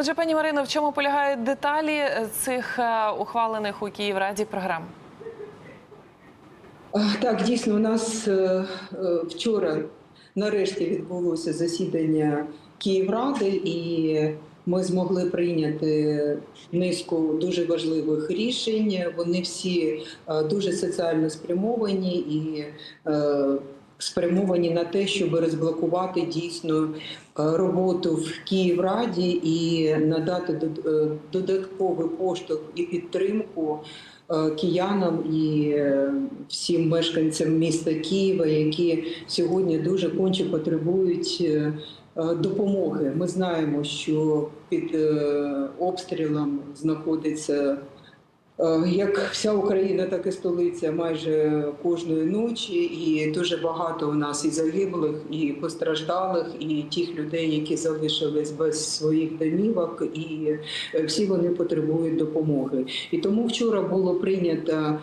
Отже, пані Марино, в чому полягають деталі е, цих е, ухвалених у Київраді програм? Так, дійсно, у нас е, вчора нарешті відбулося засідання Київради, і ми змогли прийняти низку дуже важливих рішень. Вони всі дуже соціально спрямовані і спрямовані на те, щоб розблокувати дійсно е, роботу в Київраді і надати е, додатковий поштовх і підтримку е, киянам і всім мешканцям міста Києва, які сьогодні дуже конче потребують допомоги. Ми знаємо, що під обстрілом знаходиться. Е, Як вся Україна, так і столиця майже кожної ночі, і дуже багато у нас і загиблих, і постраждалих, і тих людей, які залишились без своїх домівок, і всі вони потребують допомоги. І тому вчора було прийнято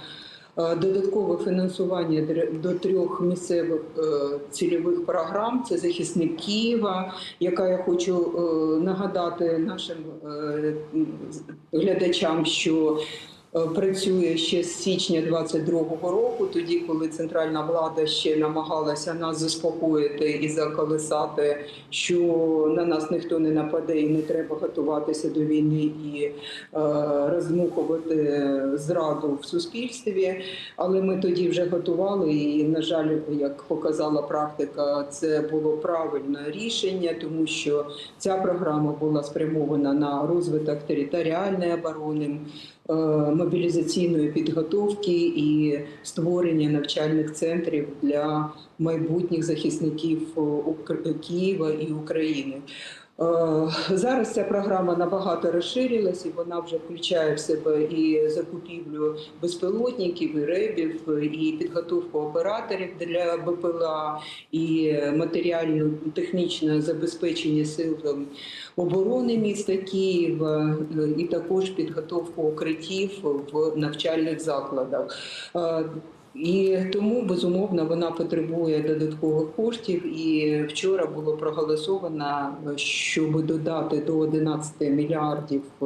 е, додаткове фінансування до трьох місцевих е, цільових програм. Це захисник Києва, яка я хочу нагадати нашим глядачам, що Працює ще з січня 22-го року, тоді коли центральна влада ще намагалася нас заспокоїти і заколисати, що на нас ніхто не нападе, і не треба готуватися до війни і е, роздмухувати зраду в суспільстві. Але ми тоді вже готували, і на жаль, як показала практика, це було правильне рішення, тому що ця програма була спрямована на розвиток територіальної оборони, е, мобілізаційної підготовки і створення навчальних центрів для майбутніх захисників е, Києва і України. Е, Зараз ця програма набагато розширилась, і вона вже включає в себе і закупівлю безпілотників, і ребів, і підготовку операторів для БПЛА, і матеріально-технічне забезпечення сил оборони міста Києва, е, і також підготовку укриттів в навчальних закладах. І тому безумовно вона потребує додаткових коштів. І вчора було проголосовано, щоб додати до 11 мільярдів е,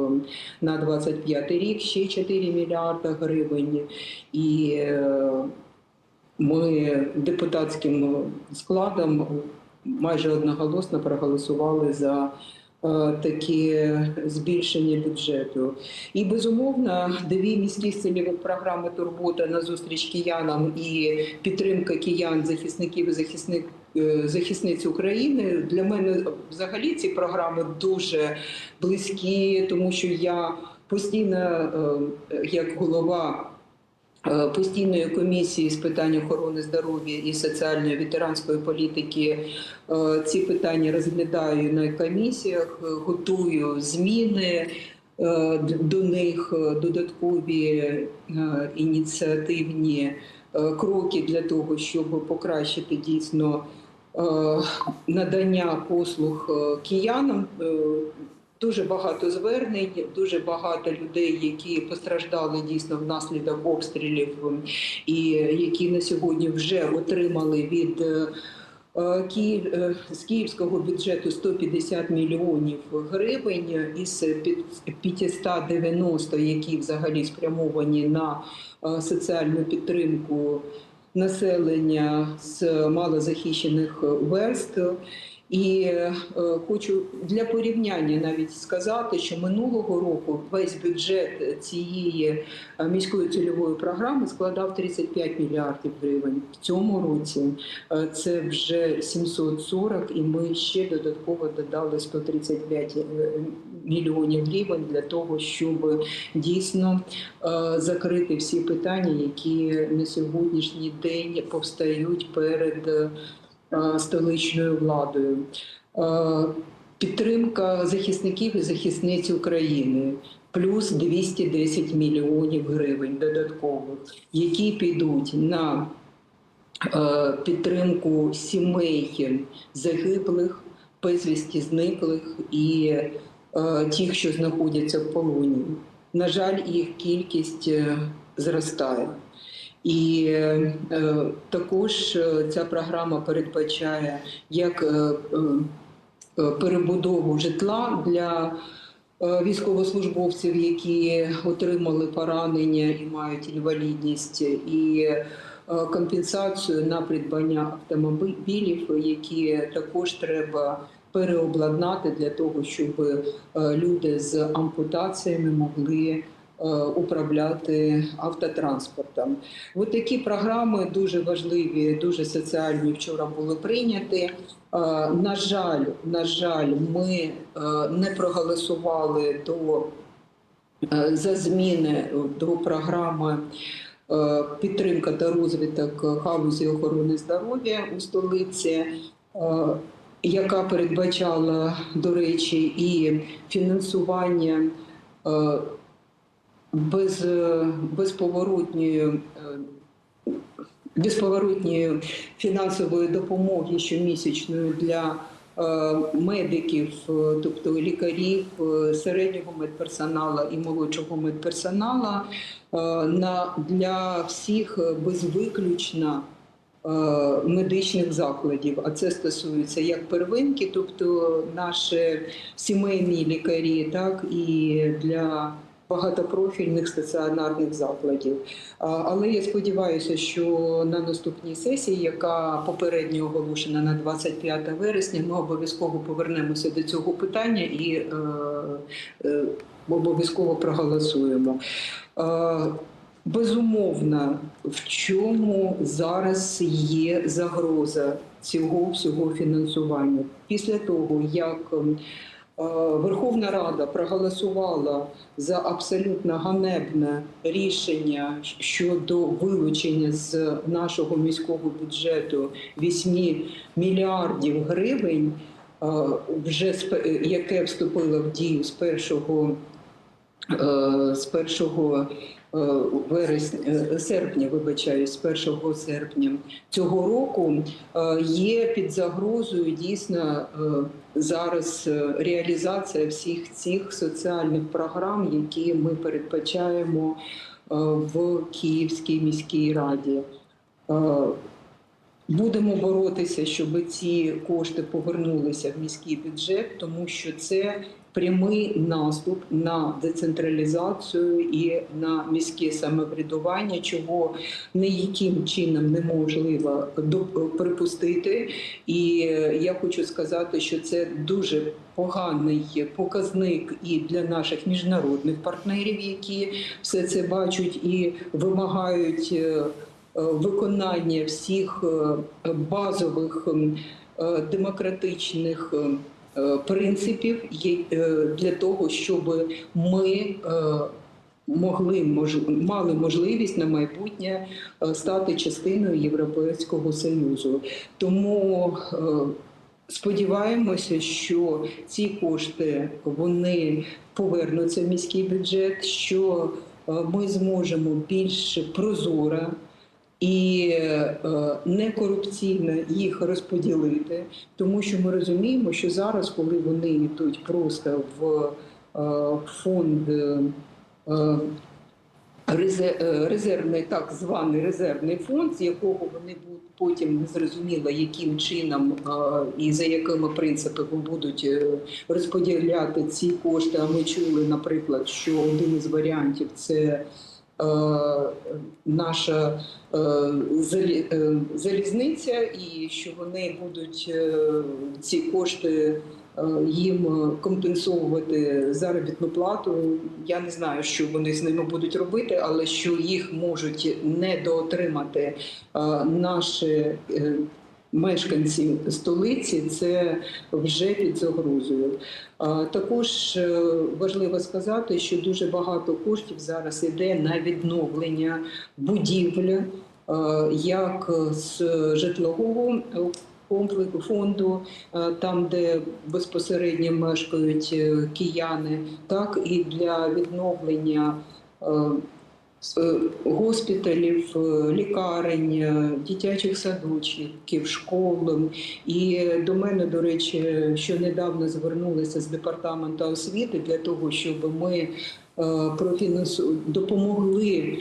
на 25 рік ще 4 мільярда гривень. І е, ми депутатським складом майже одноголосно проголосували за е, таке збільшення бюджету. І безумовно, дві міські цільові програми Турбота на зустріч киянам і підтримка киян, захисників і захисник. е, Захисниць України для мене взагалі ці програми дуже близькі, тому що я постійно, е, як голова постійної комісії з питань охорони здоров'я і соціальної ветеранської політики, е, ці питання розглядаю на комісіях, е, готую зміни. е, До них е, додаткові е, ініціативні е, кроки для того, щоб покращити дійсно е, надання послуг е, киянам. Дуже багато звернень, дуже багато людей, які постраждали дійсно внаслідок обстрілів, і які на сьогодні вже отримали від е, е, Київ е, з київського бюджету 150 мільйонів гривень із під- 590, які взагалі спрямовані на соціальну підтримку населення з малозахищених верств. І е, хочу для порівняння навіть сказати, що минулого року весь бюджет цієї е, міської цільової програми складав 35 мільярдів гривень. В цьому році е, це вже 740, і ми ще додатково додали 135 е, мільйонів гривень для того, щоб дійсно закрити всі питання, які на сьогоднішній день повстають перед. Е, столичною владою. Е, Підтримка захисників і захисниць України плюс 210 мільйонів гривень додаткових, які підуть на е, підтримку сімей загиблих, безвісті зниклих і тих, що знаходяться в полоні. На жаль, їх кількість зростає. І е, також е, ця програма передбачає як е, е, перебудову житла для е, військовослужбовців, які отримали поранення і мають інвалідність, і е, компенсацію на придбання автомобілів, які також треба переобладнати для того, щоб люди з ампутаціями могли управляти автотранспортом. Ось такі програми дуже важливі, дуже соціальні вчора були прийняті. Е, На жаль, на жаль, ми е, не проголосували до е, за зміни до програми е, підтримка та розвиток галузі охорони здоров'я у столиці. е, Яка передбачала, до речі, і фінансування е, без, е, безповоротньої е, фінансової допомоги щомісячної для е, медиків, е, тобто лікарів, середнього медперсоналу і молодшого медперсоналу е, на для всіх безвиключно медичних закладів. А це стосується як первинки, тобто наші сімейні лікарі, так і для багатопрофільних стаціонарних закладів. Але я сподіваюся, що на наступній сесії, яка попередньо оголошена на 25 вересня, ми обов'язково повернемося до цього питання і е, е, обов'язково проголосуємо. Безумовно, в чому зараз є загроза цього всього фінансування? Після того, як Верховна Рада проголосувала за абсолютно ганебне рішення щодо вилучення з нашого міського бюджету 8 мільярдів гривень, е, вже яке вступило в дію з першого е, з 1 вересня е, серпня, вибачаюсь, з 1 серпня цього року е, є під загрозою дійсно е, зараз е, реалізація всіх цих соціальних програм, які ми передбачаємо е, в Київській міській раді. Е, Будемо боротися, щоб ці кошти повернулися в міський бюджет, тому що це прямий наступ на децентралізацію і на міське самоврядування, чого ніяким чином неможливо припустити. І я хочу сказати, що це дуже поганий показник і для наших міжнародних партнерів, які все це бачать і вимагають. е, виконання всіх е, базових е, демократичних принципів е, для того, щоб ми е, могли мали можливість на майбутнє е, стати частиною Європейського союзу. Тому е, сподіваємося, що ці кошти вони повернуться в міський бюджет. що е, ми зможемо більш прозоро і е, некорупційно їх розподілити, тому що ми розуміємо, що зараз, коли вони йдуть просто в е, фонд. е, резе- Резервний так званий резервний фонд, з якого вони будуть потім незрозуміло, яким чином і за якими принципами будуть розподіляти ці кошти. А ми чули, наприклад, що один із варіантів це наша е, е, залізниця, і що вони будуть е, ці кошти е, їм компенсовувати заробітну плату. Я не знаю, що вони з ними будуть робити, але що їх можуть недоотримати е, наші. Е, Мешканці столиці це вже під загрозою. Також е, важливо сказати, що дуже багато коштів зараз йде на відновлення будівель, як з житлового комплексу фонду, е, там де безпосередньо мешкають е, кияни, так і для відновлення. Е, Госпіталів, е, лікарень, е, дитячих садочків, школ. І до мене, до речі, що недавно звернулися з департаменту освіти для того, щоб ми профінансу допомогли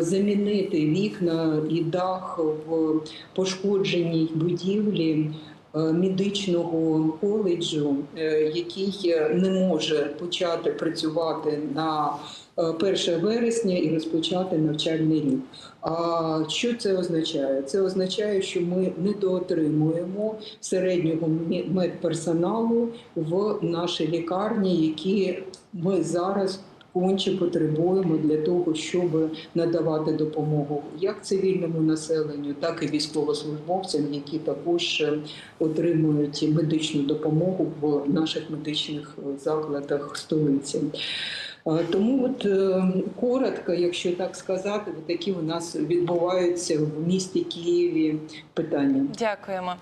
замінити вікна і дах в пошкодженій будівлі. Е, медичного коледжу, е, який е, не може почати працювати на е, 1 вересня і розпочати навчальний рік. А що це означає? Це означає, що ми недоотримуємо середнього медперсоналу в нашій лікарні, які ми зараз конче потребуємо для того, щоб надавати допомогу як цивільному населенню, так і військовослужбовцям, які також е, отримують медичну допомогу в наших медичних е, закладах столиці. Тому, от е, коротко, якщо так сказати, такі у нас відбуваються в місті Києві питання. Дякуємо.